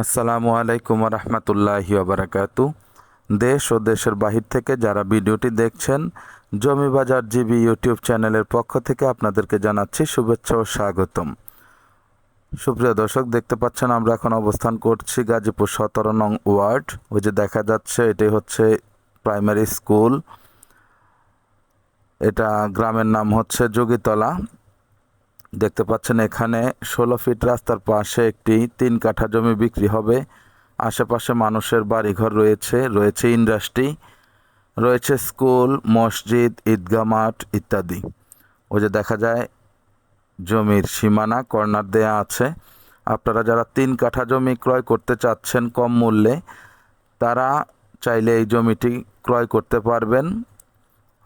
আসসালামু আলাইকুম রহমতুল্লাহি বারাকাতু। দেশ ও দেশের বাহির থেকে যারা ভিডিওটি দেখছেন জমি বাজার জিবি ইউটিউব চ্যানেলের পক্ষ থেকে আপনাদেরকে জানাচ্ছি শুভেচ্ছা ও স্বাগতম। সুপ্রিয় দর্শক, দেখতে পাচ্ছেন আমরা এখন অবস্থান করছি গাজীপুর সতেরো নং ওয়ার্ড। ওই যে দেখা যাচ্ছে এটি হচ্ছে প্রাইমারি স্কুল এটা গ্রামের নাম হচ্ছে যোগীতলা। দেখতে পাচ্ছেন এখানে ষোলো ফিট রাস্তার পাশে একটি তিন কাঠা জমি বিক্রি হবে। আশেপাশে মানুষের বাড়িঘর রয়েছে রয়েছে ইন্ডাস্ট্রি, রয়েছে স্কুল, মসজিদ, ঈদগাহ মাঠ ইত্যাদি। ওই যে দেখা যায় জমির সীমানা, কর্নার দেয়া আছে। আপনারা যারা তিন কাঠা জমি ক্রয় করতে চাচ্ছেন কম মূল্যে, তারা চাইলে এই জমিটি ক্রয় করতে পারবেন।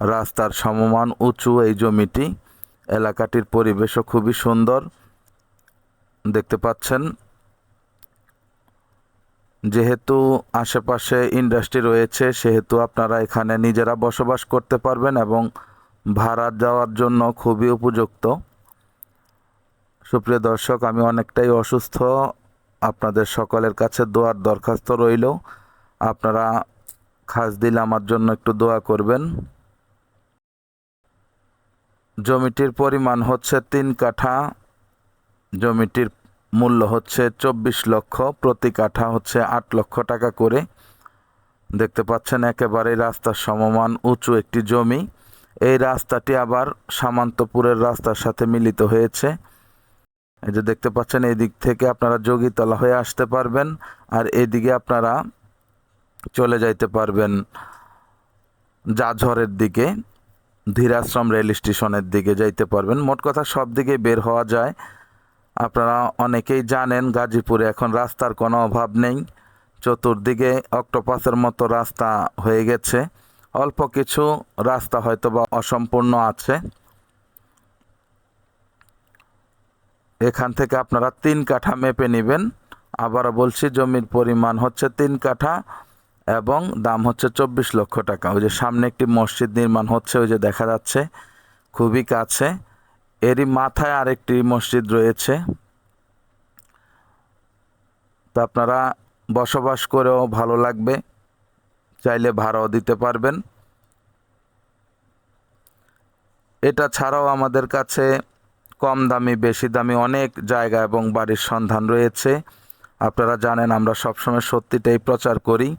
রাস্তার সমমান উঁচু এই জমিটি। এলাকাটির পরিবেশও খুবই সুন্দর। দেখতে পাচ্ছেন। যেহেতু আশেপাশে ইন্ডাস্ট্রি রয়েছে, সেহেতু আপনারা এখানে নিজেরা বসবাস করতে পারবেন এবং ভাড়া যাওয়ার জন্য খুবই উপযুক্ত। সুপ্রিয় দর্শক, আমি অনেকটাই অসুস্থ। আপনাদের সকলের কাছে দোয়ার দরখাস্ত রইল। আপনারা খাস দিলে আমার জন্য একটু দোয়া করবেন। জমিটির পরিমাণ হচ্ছে তিন কাঠা, জমিটির মূল্য হচ্ছে চব্বিশ লক্ষ, প্রতি কাঠা হচ্ছে আট লক্ষ টাকা করে। দেখতে পাচ্ছেন একেবারে রাস্তার সমমান উঁচু একটি জমি। এই রাস্তাটি আবার সামান্তপুরের রাস্তার সাথে মিলিত হয়েছে। এই যে দেখতে পাচ্ছেন এই দিক থেকে আপনারা যোগীতলা হয়ে আসতে পারবেন আর এদিকে আপনারা চলে যাইতে পারবেন। জাঝরের দিকে। ধীরাশ্রম রেল স্টেশনের দিকে যাইতে পারবেন। মোট কথা সব দিকে বের হওয়া যায়। আপনারা অনেকেই জানেন, গাজীপুরে এখন রাস্তার কোনো অভাব নেই। চতুর্দিকে অক্টোপাসের মতো রাস্তা হয়ে গেছে। অল্প কিছু রাস্তা হয়তো বা অসম্পূর্ণ আছে। এখান থেকে আপনারা তিন কাঠা মেপে নেবেন। আবার বলছি, জমির পরিমাণ হচ্ছে তিন কাঠা। এবং দাম হচ্ছে চব্বিশ লক্ষ টাকা। ওই যে সামনে একটি মসজিদ নির্মাণ হচ্ছে, ওই যে দেখা যাচ্ছে, খুবই কাছে। এরই মাথায় আরেকটি মসজিদ রয়েছে। তো আপনারা বসবাস করেও ভালো লাগবে, চাইলে ভাড়াও দিতে পারবেন। এটা ছাড়াও আমাদের কাছে কম দামি, বেশি দামি অনেক জায়গা এবং বাড়ির সন্ধান রয়েছে। আপনারা জানেন আমরা সবসময় সত্যিটাই প্রচার করি।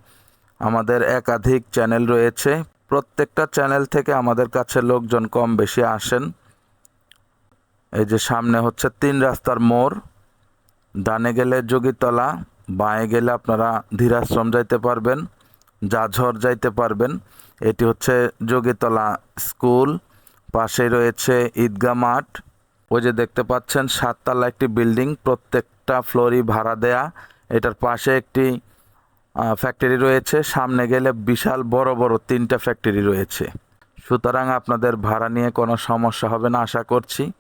আমাদের একাধিক চ্যানেল রয়েছে। প্রত্যেকটা চ্যানেল থেকে আমাদের কাছে লোকজন কম বেশি আসেন। এই যে সামনে হচ্ছে তিন রাস্তার মোড়। ডানে গেলে যোগীতলা, বাঁয়ে গেলে আপনারা ধীরাশ্রম যাইতে পারবেন জাঝর যাইতে পারবেন। এটি হচ্ছে যোগীতলা স্কুল। পাশে রয়েছে ঈদগাহ মাঠ। ওই যে দেখতে পাচ্ছেন, সাততলা একটি বিল্ডিং, প্রত্যেকটা ফ্লোরই ভাড়া দেয়া। এটার পাশে একটি ফ্যাক্টরি রয়েছে। সামনে গেলে বিশাল বড় বড় তিনটা ফ্যাক্টরি রয়েছে। সুতরাং আপনাদের ভাড়া নিয়ে কোনো সমস্যা হবে না, আশা করছি।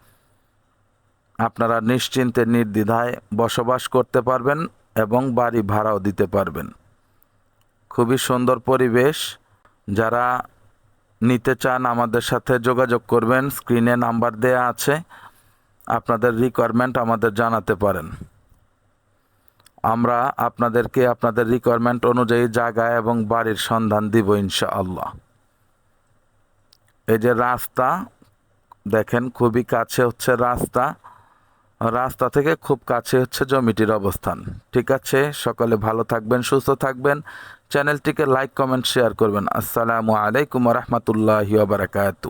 আপনারা নিশ্চিন্তে, নির্দ্বিধায় বসবাস করতে পারবেন এবং বাড়ি ভাড়াও দিতে পারবেন। খুবই সুন্দর পরিবেশ। যারা নিতে চান আমাদের সাথে যোগাযোগ করবেন। স্ক্রিনে নাম্বার দেয়া আছে। আপনাদের রিকোয়ারমেন্ট আমাদের জানাতে পারেন। আমরা আপনাদেরকে আপনাদের রিকোয়ারমেন্ট অনুযায়ী জায়গা এবং বাড়ির সন্ধান দিব ইনশাআল্লাহ। এই যে রাস্তা, দেখেন খুবই কাছে হচ্ছে রাস্তা। রাস্তা থেকে খুব কাছে হচ্ছে জমিটির অবস্থান। ঠিক আছে? সকলে ভালো থাকবেন, সুস্থ থাকবেন। চ্যানেলটিকে লাইক, কমেন্ট শেয়ার করবেন। আসসালামু আলাইকুম রহমতুল্লাহি বারাকাতু